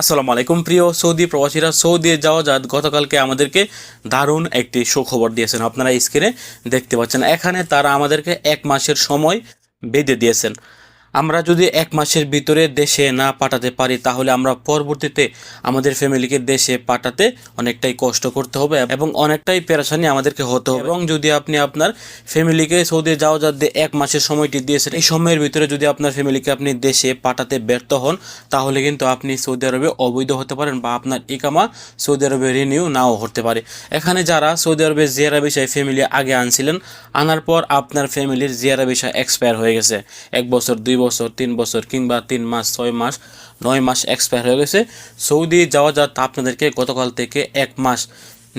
আসসালামু আলাইকুম। প্রিয় সৌদি প্রবাসীরা, সৌদি যাওয়া যাত গতকালকে আমাদেরকে দারুণ একটি সুখবর দিয়েছেন। আপনারা স্ক্রিনে দেখতে পাচ্ছেন, এখানে তারা আমাদেরকে এক মাসের সময় বেঁধে দিয়েছেন। আমরা যদি এক মাসের ভিতরে দেশে না পাঠাতে পারি, তাহলে আমরা পরবর্তীতে আমাদের ফ্যামিলিকে দেশে পাঠাতে অনেকটাই কষ্ট করতে হবে এবং অনেকটাই পেরেশানি আমাদেরকে হতে হবে। এবং যদি আপনি আপনার ফ্যামিলিকে সৌদি যাওয়া যাত এক মাসের সময়টি দিয়েছেন, এই সময়ের ভিতরে যদি আপনার ফ্যামিলিকে আপনি দেশে পাঠাতে ব্যর্থ হন, তাহলে কিন্তু আপনি সৌদি আরবে অবৈধ হতে পারেন বা আপনার ইকামা সৌদি আরবে রিনিউ নাও হতে পারে। এখানে যারা সৌদি আরবে জিয়ারা বিষয় ফ্যামিলি আগে আনছিলেন, আনার পর আপনার ফ্যামিলির জিয়ারা বিষয় এক্সপায়ার হয়ে গেছে। এক বছর, দুই বছর তিন বছর কিংবা তিন মাস ছয় মাস নয় মাস এক্সপায়ার হয়ে গেছে। সৌদি যাওয়া যা আপনাদেরকে গতকাল থেকে এক মাস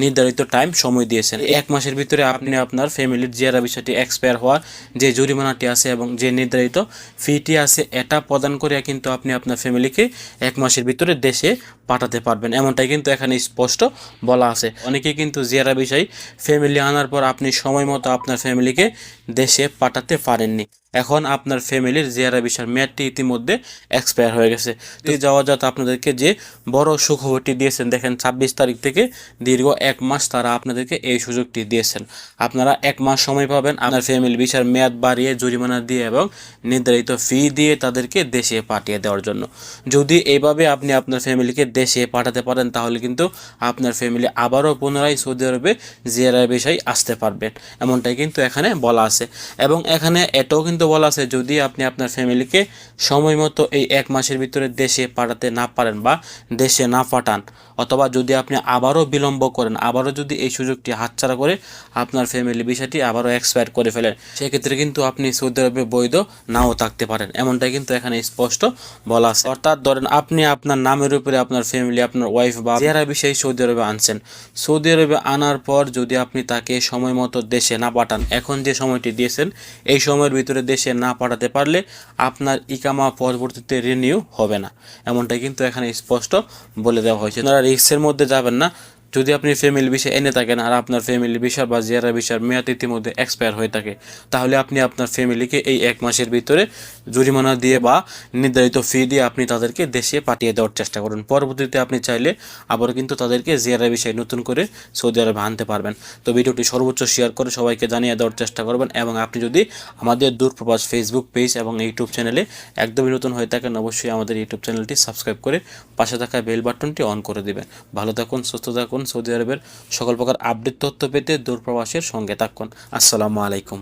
নির্ধারিত টাইম সময় দিয়েছেন। এক মাসের ভিতরে আপনি আপনার ফ্যামিলির জিয়ারা বিষয়টি এক্সপায়ার হওয়ার যে জরিমানাটি আছে এবং যে নির্ধারিত ফিটি আছে এটা প্রদান করে কিন্তু আপনি আপনার ফ্যামিলিকে এক মাসের ভিতরে দেশে পাঠাতে পারবেন। এমনটাই কিন্তু এখানে স্পষ্ট বলা আছে। অনেকে কিন্তু জিয়ারা বিষয় ফ্যামিলি আনার পর আপনি সময় মতো আপনার ফ্যামিলিকে দেশে পাঠাতে পারেননি। এখন আপনার ফ্যামিলির জিয়ারা বিষয়ের মেয়াদটি ইতিমধ্যে এক্সপায়ার হয়ে গেছে। তো যাতে আপনাদেরকে যে বড় সুখবরটি দিয়েছেন, দেখেন ছাব্বিশ তারিখ থেকে দীর্ঘ এক মাস তারা আপনাদেরকে এই সুযোগটি দিয়েছেন। আপনারা এক মাস সময় পাবেন আপনার ফ্যামিলি বিষয়ের মেয়াদ বাড়িয়ে জরিমানা দিয়ে এবং নির্ধারিত ফি দিয়ে তাদেরকে দেশে পাঠিয়ে দেওয়ার জন্য। যদি এইভাবে আপনি আপনার ফ্যামিলিকে দেশে পাঠাতে পারেন, তাহলে কিন্তু আপনার ফ্যামিলি আবারও পুনরায় সৌদি আরবে জিয়ারার বিষয় আসতে পারবেন। এমনটাই কিন্তু এখানে বলা আছে। এবং এখানে এটাও কিন্তু বলা আছে, যদি আপনি আপনার ফ্যামিলিকে সময় মতো এই এক মাসের ভিতরে দেশে পাঠাতে না পারেন বা দেশে না পাঠান অথবা যদি আপনি আবারও বিলম্ব করেন, আবারও যদি এই সুযোগটি হাতছাড়া করে আপনার ফ্যামিলি বিষয়টি আবারও এক্সপায়ার করে ফেলেন, সেক্ষেত্রে কিন্তু আপনি সৌদি আরবে বৈধ নাও থাকতে পারেন। এমনটাই কিন্তু এখানে স্পষ্ট বলা আছে। অর্থাৎ ধরেন আপনি আপনার নামের উপরে আপনার ফ্যামিলি আপনার ওয়াইফ বা যারা বিষয়ে সৌদি আরবে আনছেন, সৌদি আরবে আনার পর যদি আপনি তাকে সময় মতো দেশে না পাঠান, এখন যে সময়টি দিয়েছেন, এই সময়ের ভিতরে দেশে না পাঠাতে পারলে আপনার ইকামা পরবর্তীতে রিনিউ হবে না। এমনটাই কিন্তু এখানে স্পষ্ট বলে দেওয়া হয়েছে। রিক্সের মধ্যে যাবেন না। যদি আপনি ফ্যামিলি বিষয় এনে থাকেন আর আপনার ফ্যামিলি বিষয় বা জিয়ারা বিষয়ের মেয়াদ ইতিমধ্যে এক্সপায়ার হয়ে থাকে, তাহলে আপনি আপনার ফ্যামিলিকে এই এক মাসের ভিতরে জরিমানা দিয়ে বা নির্ধারিত ফি দিয়ে আপনি তাদেরকে দেশে পাঠিয়ে দেওয়ার চেষ্টা করুন। পরবর্তীতে আপনি চাইলে আবারও কিন্তু তাদেরকে জিয়ারা বিষয় নতুন করে সৌদি আরবে আনতে পারবেন। তো ভিডিওটি সর্বোচ্চ শেয়ার করে সবাইকে জানিয়ে দেওয়ার চেষ্টা করবেন এবং আপনি যদি আমাদের দূরপ্রবাস ফেসবুক পেজ এবং ইউটিউব চ্যানেলে একদমই নতুন হয়ে থাকেন, অবশ্যই আমাদের ইউটিউব চ্যানেলটি সাবস্ক্রাইব করে পাশে থাকা বেল বাটনটি অন করে দেবেন। ভালো থাকুন, সুস্থ থাকুন সৌদি আরবের সকল প্রকার আপডেট তথ্য পেতে দূরপ্রবাসের সঙ্গে থাকুন। আসসালামু আলাইকুম।